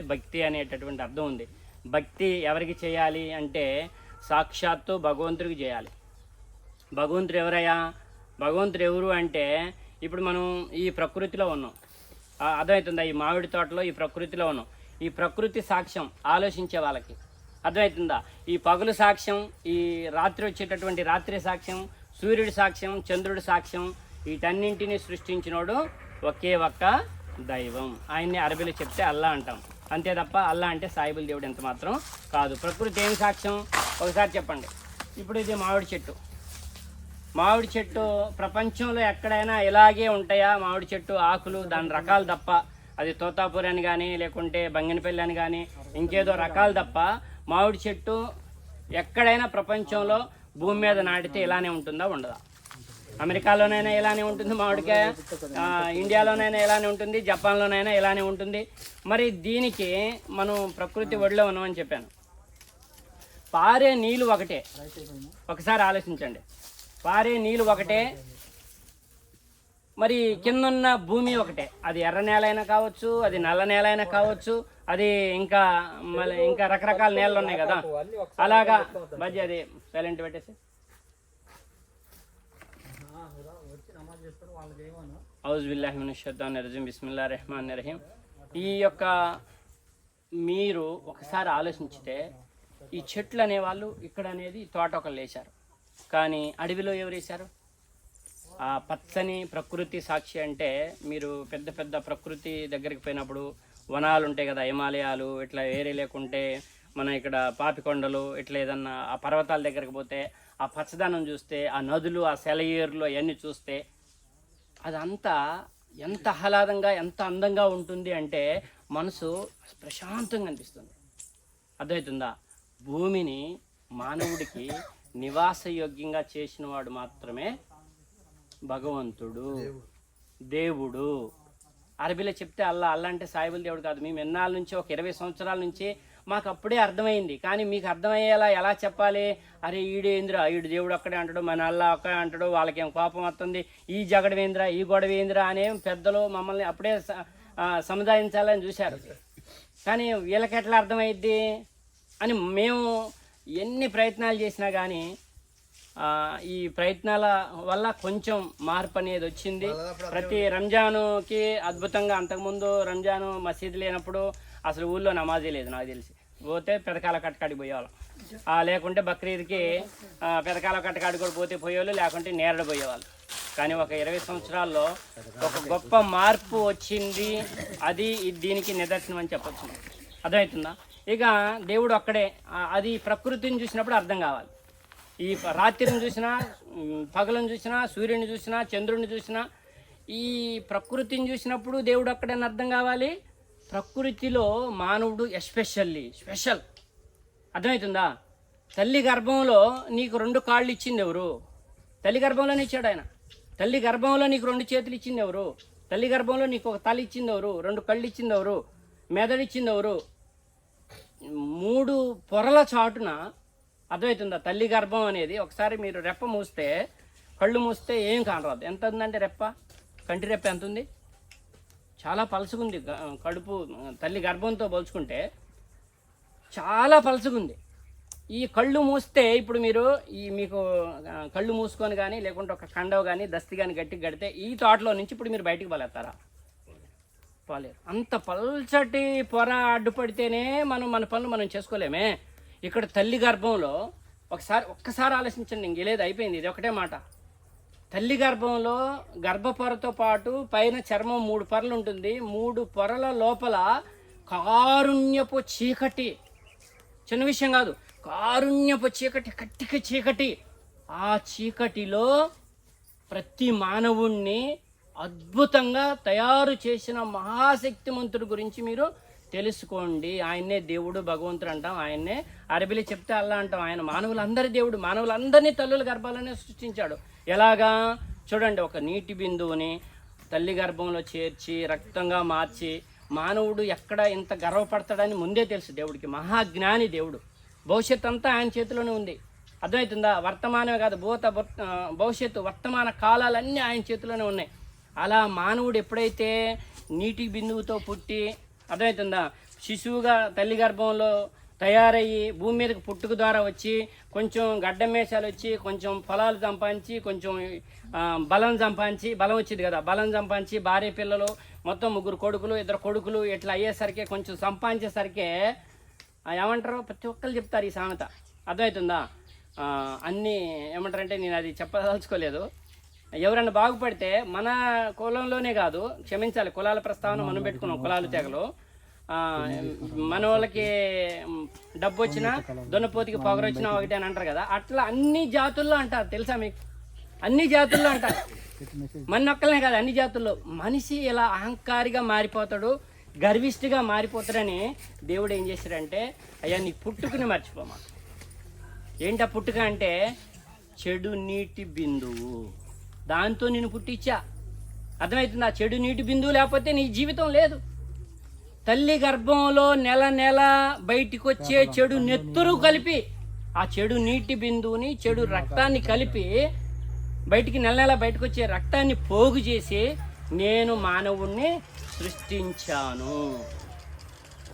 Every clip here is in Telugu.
భక్తి అనేటటువంటి అర్థం ఉంది. భక్తి ఎవరికి చేయాలి అంటే సాక్షాత్తు భగవంతుడికి చేయాలి. భగవంతుడు ఎవరయ్యా? భగవంతుడు ఎవరు అంటే ఇప్పుడు మనం ఈ ప్రకృతిలో ఉన్నాం. అర్థమవుతుందా? ఈ మామిడి తోటలో ఈ ప్రకృతిలో ఉన్నాం. ఈ ప్రకృతి సాక్ష్యం ఆలోచించే వాళ్ళకి. అర్థమవుతుందా? ఈ పగులు సాక్ష్యం ఈ రాత్రి వచ్చేటటువంటి రాత్రి సాక్ష్యం సూర్యుడి సాక్ష్యం చంద్రుడి సాక్ష్యం వీటన్నింటినీ సృష్టించినోడు ఒకే ఒక్క దైవం. ఆయన్ని అరబీలో చెప్తే అల్లా అంటాం. అంతే తప్ప అల్లా అంటే సాయిబుల్ దేవుడు ఎంత మాత్రం కాదు. ప్రకృతి ఏం సాక్ష్యం? ఒకసారి చెప్పండి. ఇప్పుడు ఇది మామిడి చెట్టు. మామిడి చెట్టు ప్రపంచంలో ఎక్కడైనా ఇలాగే ఉంటాయా? మామిడి చెట్టు ఆకులు దాని రకాలు తప్ప. అది తోతాపూరి అని కానీ లేకుంటే బంగినపల్లి అని కానీ ఇంకేదో రకాలు తప్ప మామిడి చెట్టు ఎక్కడైనా ప్రపంచంలో భూమి మీద నాటితే ఇలానే ఉంటుందా ఉండదా? అమెరికాలోనైనా ఇలానే ఉంటుంది మామిడికాయ. ఇండియాలోనైనా ఇలానే ఉంటుంది జపాన్లోనైనా ఇలానే ఉంటుంది. మరి దీనికి మనం ప్రకృతి ఒడిలో ఉన్నామని చెప్పాను. పారే నీళ్ళు ఒకటే. ఒకసారి ఆలోచించండి. పారే నీళ్ళు ఒకటే. మరి కిందన్న భూమి ఒకటే. అది ఎర్ర నేల అయినా కావచ్చు అది నల్ల నేల అయినా కావచ్చు అది ఇంకా మళ్ళీ ఇంకా రకరకాల నేలలు ఉన్నాయి కదా. అలాగా మధ్య అది సైలెంట్ పెట్టేసి. ఔజ్ బిల్లాహిమిన్ షద్దాన్ రజీం బిస్మిల్లా రెహమాన్ రహీం ఈ యొక్క మీరు ఒకసారి ఆలోచించితే ఈ చెట్లు అనేవాళ్ళు ఇక్కడ అనేది తోట ఒకళ్ళు వేశారు. కానీ అడవిలో ఎవరు వేశారు? ఆ పచ్చని ప్రకృతి సాక్షి అంటే మీరు పెద్ద పెద్ద ప్రకృతి దగ్గరికి పోయినప్పుడు వనాలు ఉంటాయి కదా హిమాలయాలు ఇట్లా ఏరే లేకుంటే మన ఇక్కడ పాపికొండలు ఇట్లా ఏదన్నా ఆ పర్వతాల దగ్గరికి పోతే ఆ పచ్చదనం చూస్తే ఆ నదులు ఆ సెలయేరులు అవన్నీ చూస్తే అదంతా ఎంత ఆహ్లాదంగా ఎంత అందంగా ఉంటుంది అంటే మనసు ప్రశాంతంగా అనిపిస్తుంది. అర్థమవుతుందా? భూమిని మానవుడికి నివాసయోగ్యంగా చేసిన వాడు మాత్రమే భగవంతుడు. దేవుడు. అరబీలో చెప్తే అల్లా అల్లా అంటే సాయిబుల్ దేవుడు కాదు. మేము ఎన్నాళ్ళ నుంచి ఒక ఇరవై సంవత్సరాల నుంచి మాకు అప్పుడే అర్థమైంది. కానీ మీకు అర్థమయ్యేలా ఎలా చెప్పాలి? అరే ఈడేంద్ర? ఈడు దేవుడు ఒక్కడే అంటాడు మన అల్లా ఒక్కడే అంటాడు వాళ్ళకేం కోపం వస్తుంది? ఈ జగడవేంద్ర ఈ గొడవేంద్రా అనే పెద్దలు మమ్మల్ని అప్పుడే సముదాయించాలని చూశారు. కానీ వీళ్ళకి ఎట్లా అర్థమైద్ది? అని మేము ఎన్ని ప్రయత్నాలు చేసినా కానీ ఈ ప్రయత్నాల వల్ల కొంచెం మార్పు అనేది వచ్చింది. ప్రతి రంజానుకి అద్భుతంగా అంతకుముందు రంజాను మసీదు లేనప్పుడు అసలు ఊళ్ళో నమాజీ లేదు నాకు తెలిసి. పోతే పెదకాల కట్టకాడికి పోయేవాళ్ళం. లేకుంటే బక్రీద్కి పెదకాల కట్టకాడికి కూడా పోతే పోయేవాళ్ళు లేకుంటే నేరడు పోయేవాళ్ళు. కానీ ఒక ఇరవై సంవత్సరాల్లో ఒక గొప్ప మార్పు వచ్చింది. అది దీనికి నిదర్శనం అని చెప్పచ్చు. అర్థమవుతుందా? ఇక దేవుడు అక్కడే అది ప్రకృతిని చూసినప్పుడు అర్థం కావాలి. ఈ రాత్రిని చూసినా పగలను చూసినా సూర్యుని చూసినా చంద్రుడిని చూసినా ఈ ప్రకృతిని చూసినప్పుడు దేవుడు అక్కడని అర్థం కావాలి? ప్రకృతిలో మానవుడు ఎస్పెషల్లీ స్పెషల్. అర్థమవుతుందా తల్లి గర్భంలో నీకు రెండు కాళ్ళు ఇచ్చింది ఎవరు? తల్లి గర్భంలోనే ఇచ్చాడు ఆయన. తల్లి గర్భంలో నీకు రెండు చేతులు ఇచ్చింది ఎవరు? తల్లి గర్భంలో నీకు ఒక తల ఇచ్చింది ఎవరు? రెండు కళ్ళు ఇచ్చింది ఎవరు? మెదడు ఇచ్చింది ఎవరు? మూడు పొరల చాటున అర్థమవుతుందా తల్లి గర్భం అనేది ఒకసారి మీరు రెప్ప మూస్తే కళ్ళు మూస్తే ఏం కానరాదు. ఎంత ఉందంటే రెప్ప? కంటి రెప్ప ఎంత ఉంది? చాలా పలుసుకుంది కడుపు తల్లి గర్భంతో పోల్చుకుంటే చాలా పలుసుకుంది ఈ కళ్ళు మూస్తే ఇప్పుడు మీరు ఈ మీకు కళ్ళు మూసుకొని కానీ లేకుంటే ఒక కండవ కానీ దస్తి కానీ గట్టి కడితే ఈ తోటలో నుంచి ఇప్పుడు మీరు బయటికి పోలేస్తారా? పోలేరు. అంత పల్చటి పొర అడ్డుపడితేనే మనం మన పనులు మనం చేసుకోలేమే. ఇక్కడ తల్లి గర్భంలో ఒకసారి ఒక్కసారి ఆలోచించండి ఇంక లేదు అయిపోయింది. ఇది ఒకటే మాట. తల్లి గర్భంలో గర్భపొరతో పాటు పైన చర్మం మూడు పొరలు ఉంటుంది. మూడు పొరల లోపల కారుణ్యపు చీకటి. చిన్న విషయం కాదు. కారుణ్యపు చీకటి కట్టిక చీకటి. ఆ చీకటిలో ప్రతి మానవుణ్ణి అద్భుతంగా తయారు చేసిన మహాశక్తిమంతుడు గురించి మీరు తెలుసుకోండి. ఆయన్నే దేవుడు భగవంతుడు అంటాం. ఆయన్నే అరబిలి చెప్తే అల్లా అంటాం. ఆయన మానవులందరి దేవుడు. మానవులందరినీ తల్లుల గర్భాలనే సృష్టించాడు. ఎలాగా? చూడండి ఒక నీటి బిందువుని తల్లి గర్భంలో చేర్చి రక్తంగా మార్చి మానవుడు ఎక్కడ ఇంత గర్వపడతాడని ముందే తెలుసు దేవుడికి. మహాజ్ఞాని దేవుడు. భవిష్యత్ అంతా ఆయన చేతిలోనే ఉంది. అర్థమవుతుందా? వర్తమానమే కాదు భూత భవిష్యత్తు వర్తమాన కాలాలన్నీ ఆయన చేతిలోనే ఉన్నాయి. అలా మానవుడు ఎప్పుడైతే నీటి బిందువుతో పుట్టి అర్థమవుతుందా? శిశువుగా తల్లి గర్భంలో తయారయ్యి భూమి మీదకి పుట్టుక ద్వారా వచ్చి కొంచెం గడ్డ మేషాలు వచ్చి కొంచెం పొలాలు సంపాదించి కొంచెం బలం సంపాదించి బలం వచ్చింది కదా బలం సంపాదించి భార్య పిల్లలు మొత్తం ముగ్గురు కొడుకులు ఇద్దరు కొడుకులు ఇట్లా అయ్యేసరికి కొంచెం సంపాదించేసరికి ఏమంటారు? ప్రతి ఒక్కరు చెప్తారు ఈ సామెత. అర్థమవుతుందా? అన్నీ ఏమంటారంటే నేను అది చెప్పదలుచుకోలేదు. ఎవరైనా బాగుపడితే మన కులంలోనే కాదు క్షమించాలి. కులాల ప్రస్తావన మనం పెట్టుకున్నాం కులాలు తెగలు. మన వాళ్ళకి డబ్బు వచ్చినా దున్నపోతికి పొగరు వచ్చినా ఒకటి అని అంటారు కదా. అట్లా అన్ని జాతుల్లో అంటారు తెలుసా మీకు? అన్ని జాతుల్లో అంటారు. మన ఒక్కలనే కాదు అన్ని జాతుల్లో. మనిషి ఇలా అహంకారిగా మారిపోతాడు గర్విష్ఠిగా మారిపోతాడని దేవుడు ఏం చేశాడంటే అయ్యా నీ పుట్టుకుని మర్చిపోమా. ఏంటా పుట్టుక అంటే? చెడు నీటి బిందువు. దాంతో నేను పుట్టించా. అర్థమవుతుందా? చెడు నీటి బిందువు లేకపోతే నీ జీవితం లేదు. తల్లి గర్భంలో నెల నెల బయటికి వచ్చే చెడు నెత్తురు కలిపి ఆ చెడు నీటి బిందువుని చెడు రక్తాన్ని కలిపి బయటికి నెల నెల బయటకు వచ్చే రక్తాన్ని పోగు చేసి నేను మానవుణ్ణి సృష్టించాను.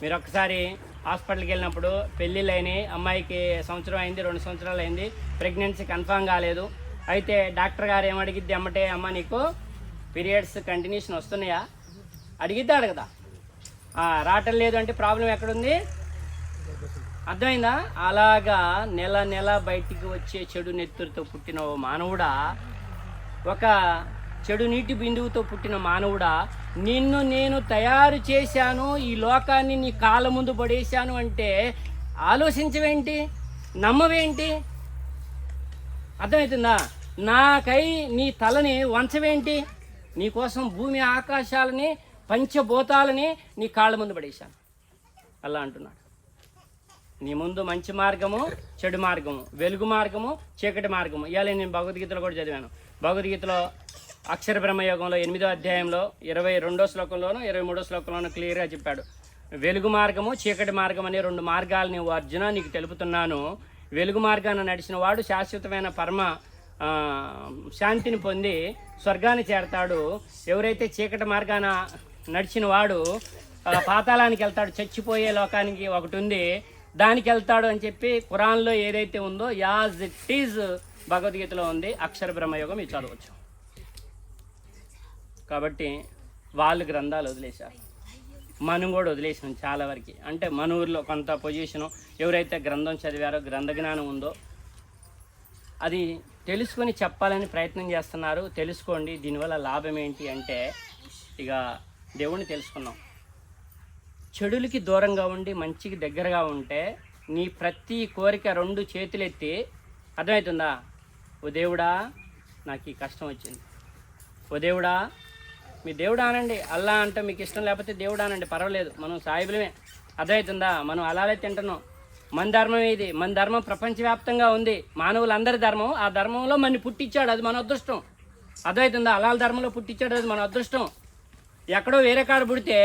మీరు ఒక్కసారి హాస్పిటల్కి వెళ్ళినప్పుడు పెళ్ళిళ్ళు అయినాయి అమ్మాయికి సంవత్సరం అయింది రెండు సంవత్సరాలు అయింది ప్రెగ్నెన్సీ కన్ఫామ్ కాలేదు. అయితే డాక్టర్ గారు ఏమడిగిద్ది అమ్మటే అమ్మ నీకు పీరియడ్స్ కంటిన్యూషన్ వస్తున్నాయా? అడిగిద్దా అడగదా రావటం లేదు అంటే ప్రాబ్లం ఎక్కడుంది? అర్థమైందా? అలాగా నెల నెల బయటికి వచ్చే చెడు నెత్తురుతో పుట్టిన ఓ మానవుడా ఒక చెడు నీటి బిందువుతో పుట్టిన మానవుడా నిన్ను నేను తయారు చేశాను ఈ లోకాన్ని నీ కాళ్ళ ముందు పడేశాను అంటే ఆలోచించవేంటి? నమ్మవేంటి? అర్థమవుతుందా నాకై నీ తలని వంచవేంటి? నీకోసం భూమి ఆకాశాలని పంచభూతాలని నీ కాళ్ళ ముందు పడేశాను. అలా అంటున్నాడు. నీ ముందు మంచి మార్గము చెడు మార్గము వెలుగు మార్గము చీకటి మార్గము. ఇవాళ నేను భగవద్గీతలో కూడా చదివాను. భగవద్గీతలో అక్షర బ్రహ్మయోగంలో ఎనిమిదో అధ్యాయంలో ఇరవై రెండో శ్లోకంలోనూ ఇరవై మూడో శ్లోకంలోనూ క్లియర్గా చెప్పాడు. వెలుగు మార్గము చీకటి మార్గం అనే రెండు మార్గాలు నీవు అర్జున నీకు తెలుపుతున్నాను. వెలుగు మార్గాన నడిచిన వాడు శాశ్వతమైన పరమ శాంతిని పొంది స్వర్గాన్ని చేరతాడు. ఎవరైతే చీకటి మార్గాన నడిచిన వాడు పాతాళానికి వెళ్తాడు చచ్చిపోయే లోకానికి ఒకటి ఉంది. దానికి వెళ్తాడు అని చెప్పి కురాన్లో ఏదైతే ఉందో యాజ్ ఇట్ ఈజ్ భగవద్గీతలో ఉంది అక్షర బ్రహ్మయోగం మీరు చదవచ్చు. కాబట్టి వాళ్ళు గ్రంథాలు వదిలేశారు. మనం కూడా వదిలేసాం చాలా వరకు. అంటే మన ఊర్లో కొంత పొజిషను ఎవరైతే గ్రంథం చదివారో గ్రంథ జ్ఞానం ఉందో అది తెలుసుకొని చెప్పాలని ప్రయత్నం చేస్తున్నారు. తెలుసుకోండి దీనివల్ల లాభం ఏంటి అంటే ఇక దేవుణ్ణి తెలుసుకున్నాం చెడులకి దూరంగా ఉండి మంచికి దగ్గరగా ఉంటే నీ ప్రతి కోరిక రెండు చేతులెత్తి అర్థమవుతుందా? ఓ దేవుడా నాకు ఈ కష్టం వచ్చింది. ఓ దేవుడా మీ దేవుడా అనండి. అల్లా అంటే మీకు ఇష్టం లేకపోతే దేవుడా అనండి. పర్వాలేదు మనం సాయిబులమే. అర్థమవుతుందా? మనం అలాగే తింటున్నాం. మన ధర్మం ఇది మన ధర్మం ప్రపంచవ్యాప్తంగా ఉంది. మానవులందరి ధర్మం ఆ ధర్మంలో మన పుట్టించాడు అది మన అదృష్టం. అర్థమవుతుందా? అలాల ధర్మంలో పుట్టించాడు అది మన అదృష్టం. ఎక్కడో వేరే కాడ పుడితే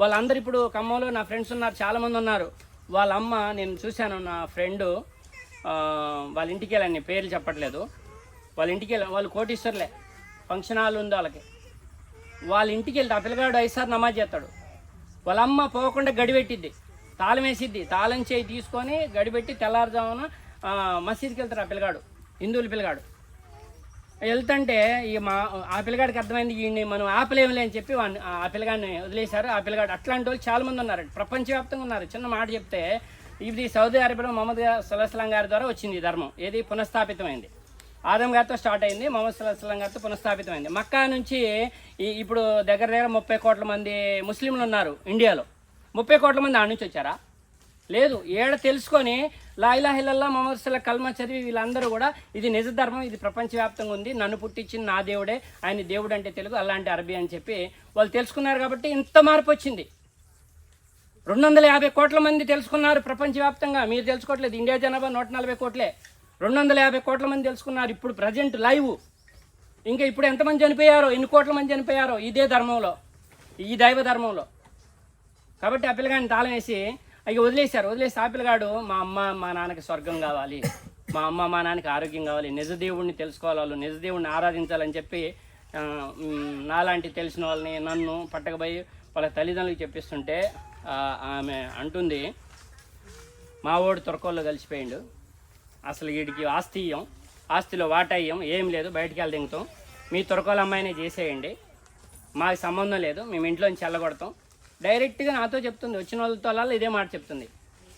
వాళ్ళందరూ ఇప్పుడు ఖమ్మంలో నా ఫ్రెండ్స్ ఉన్నారు చాలామంది ఉన్నారు. వాళ్ళ అమ్మ నేను చూశాను నా ఫ్రెండు వాళ్ళ ఇంటికి వెళ్ళండి పేర్లు చెప్పట్లేదు. వాళ్ళ ఇంటికి వెళ్ళి వాళ్ళు కోటీశ్వర్లే ఫంక్షన్ హాల్ ఉంది వాళ్ళకి. వాళ్ళ ఇంటికి వెళ్తే ఆ పిల్లగాడు ఐసారి నమాజ్ చేస్తాడు. వాళ్ళ అమ్మ పోకుండా గడిపెట్టిద్ది తాళం వేసిద్ది. తాళం చేయి తీసుకొని గడిపెట్టి తెల్లారుజామున మసీద్కి వెళ్తాడు ఆ పిల్లగాడు హిందువుల పిల్లగాడు. వెళ్తుంటే ఈ మా ఆ పిల్లగాడికి అర్థమైంది ఈయన్ని మనం ఆపలేములే అని చెప్పి వాడిని ఆ పిల్లగాడిని వదిలేశారు. ఆ పిల్లగాడు అట్లాంటి వాళ్ళు చాలా మంది ఉన్నారు ప్రపంచవ్యాప్తంగా ఉన్నారు. చిన్న మాట చెప్తే ఇది సౌదీ అరేబియాలో మహమ్మద్ సలహస్లాం గారి ద్వారా వచ్చింది ఈ ధర్మం. ఏది? పునఃస్థాపితమైంది. ఆదం గారితో స్టార్ట్ అయింది మహమ్మద్ సల్లాహం గారితో పునఃస్థాపితమైంది. మక్కా నుంచి ఈ- ఇప్పుడు దగ్గర దగ్గర ముప్పై కోట్ల మంది ముస్లింలు ఉన్నారు ఇండియాలో. ముప్పై కోట్ల మంది ఆడ నుంచి వచ్చారా? లేదు ఏడ తెలుసుకొని లాయిలా హిల్లల్లా ఇల్లల్లా కల్మ చదివి వీళ్ళందరూ కూడా ఇది నిజ ధర్మం ఇది ప్రపంచవ్యాప్తంగా ఉంది. నన్ను పుట్టించిన నా దేవుడే ఆయన దేవుడు అంటే తెలుగు అలాంటి అరబీ అని చెప్పి వాళ్ళు తెలుసుకున్నారు కాబట్టి ఇంత మార్పు వచ్చింది. రెండు వందల యాభై కోట్ల మంది తెలుసుకున్నారు ప్రపంచవ్యాప్తంగా. మీరు తెలుసుకోవట్లేదు ఇండియా జనాభా నూట నలభై కోట్లే. రెండు వందల యాభై కోట్ల మంది తెలుసుకున్నారు ఇప్పుడు ప్రజెంట్ లైవ్. ఇంకా ఇప్పుడు ఎంతమంది చనిపోయారో ఎన్ని కోట్ల మంది చనిపోయారో ఇదే ధర్మంలో ఈ దైవ ధర్మంలో. కాబట్టి ఆ పిల్లగాని తాళం వేసి అవి వదిలేశారు వదిలేసి ఆపిలగాడు మా అమ్మ మా నాన్నకి స్వర్గం కావాలి. మా అమ్మ మా నాన్నకి ఆరోగ్యం కావాలి. నిజ దేవుడిని తెలుసుకోవాలి వాళ్ళు నిజ దేవుడిని ఆరాధించాలని చెప్పి నాలాంటి తెలిసిన వాళ్ళని నన్ను పట్టకపోయి వాళ్ళ తల్లిదండ్రులకు చెప్పిస్తుంటే ఆమె అంటుంది మా ఓడి తొరకోళ్ళు కలిసిపోయిండు. అసలు వీడికి ఆస్తి ఇయ్యం ఆస్తిలో వాటా ఇయ్యం ఏం లేదు బయటికి వెళ్ళి దింగుతాం. మీ తొరకోళ్ళ అమ్మాయినే చేసేయండి. మాకు సంబంధం లేదు మేము ఇంట్లోంచి వెళ్ళగొడతాం డైరెక్ట్గా నాతో చెప్తుంది. వచ్చిన వాళ్ళతో అలా ఇదే మాట చెప్తుంది.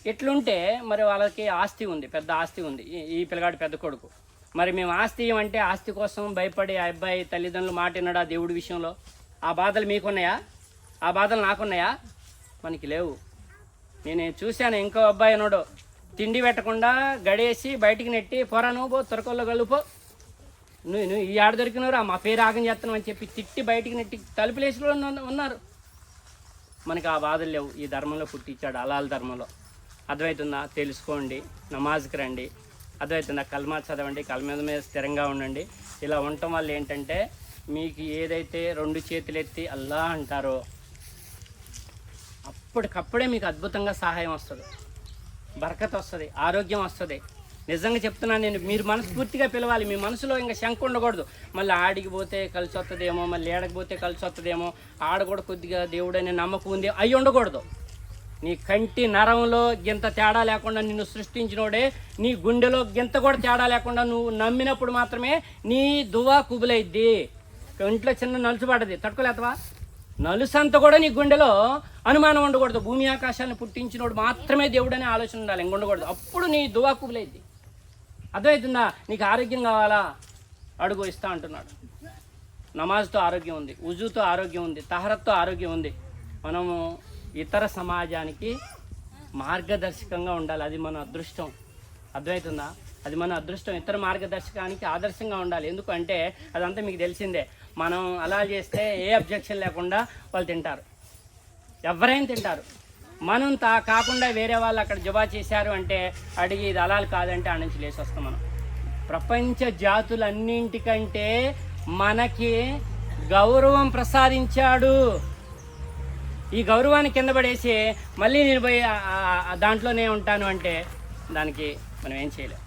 ఇట్లుంటే మరి వాళ్ళకి ఆస్తి ఉంది. పెద్ద ఆస్తి ఉంది. ఈ- పిల్లగాడు పెద్ద కొడుకు. మరి మేము ఆస్తి అంటే ఆస్తి కోసం భయపడి ఆ అబ్బాయి తల్లిదండ్రులు మాట విన్నాడా దేవుడి విషయంలో? ఆ బాధలు మీకున్నాయా? ఆ బాధలు నాకున్నాయా? మనకి లేవు. నేను చూశాను ఇంకో అబ్బాయి ఉన్నాడు. తిండి పెట్టకుండా గడేసి బయటికి నెట్టి పోరా నువ్వు పో తొరకల్లో కలుపో నువ్వు నువ్వు ఈ ఆడ దొరికినవరా మా పేరు ఆగం చేస్తున్నావు అని చెప్పి తిట్టి బయటికి నెట్టి తలుపులేసి కూడా ఉన్న- ఉన్నారు. మనకి ఆ బాధలు లేవు. ఈ ధర్మంలో పుట్టించాడు అలాల ధర్మంలో. అర్థమవుతుందా? తెలుసుకోండి నమాజ్కి రండి. అర్థమవుతుందా? కల్మా చదవండి కల్మా మీద స్థిరంగా ఉండండి. ఇలా ఉండటం వల్ల ఏంటంటే మీకు ఏదైతే రెండు చేతులు ఎత్తి అల్లా అంటారో అప్పటికప్పుడే మీకు అద్భుతంగా సహాయం వస్తుంది. బరకత్ వస్తుంది ఆరోగ్యం వస్తుంది. నిజంగా చెప్తున్నాను నేను మీరు మనస్ఫూర్తిగా పిలవాలి. మీ మనసులో ఇంకా శంక ఉండకూడదు. మళ్ళీ ఆడికి పోతే కలిసి వస్తుందేమో మళ్ళీ ఏడకపోతే కలిసి వస్తుందేమో ఆడ కూడా కొద్దిగా దేవుడనే నమ్మకం ఉంది అయి ఉండకూడదు. నీ కంటి నరంలో గింత తేడా లేకుండా నిన్ను సృష్టించినోడే నీ గుండెలో గింత కూడా తేడా లేకుండా నువ్వు నమ్మినప్పుడు మాత్రమే నీ దువా కుబులైద్ది. ఇంట్లో చిన్న నలుసు పడది తట్టుకోలేతవా నలుసంత కూడా నీ గుండెలో అనుమానం ఉండకూడదు. భూమి ఆకాశాన్ని పుట్టించినోడు మాత్రమే దేవుడనే ఆలోచన ఉండాలి. ఇంకా ఉండకూడదు. అప్పుడు నీ దువా కుబులైద్ది. అర్థమవుతుందా? నీకు ఆరోగ్యం కావాలా? అడుగు ఇస్తా అంటున్నాడు. నమాజ్తో ఆరోగ్యం ఉంది ఉజుతో ఆరోగ్యం ఉంది తహరత్తో ఆరోగ్యం ఉంది. మనము ఇతర సమాజానికి మార్గదర్శకంగా ఉండాలి. అది మన అదృష్టం. అర్థమవుతుందా? అది మన అదృష్టం. ఇతర మార్గదర్శకానికి ఆదర్శంగా ఉండాలి. ఎందుకంటే అదంతా మీకు తెలిసిందే. మనం అలా చేస్తే ఏ అబ్జెక్షన్ లేకుండా వాళ్ళు తింటారు. ఎవరైనా తింటారు. మనం తా కాకుండా వేరే వాళ్ళు అక్కడ జబా చేశారు అంటే అడిగి ఇది అలాలు కాదంటే ఆ నుంచి లేచి వస్తాం మనం. ప్రపంచ జాతులన్నింటికంటే మనకి గౌరవం ప్రసాదించాడు. ఈ గౌరవాన్ని కింద పడేసి మళ్ళీ నేను పోయి దాంట్లోనే ఉంటాను అంటే దానికి మనం ఏం చేయలేం.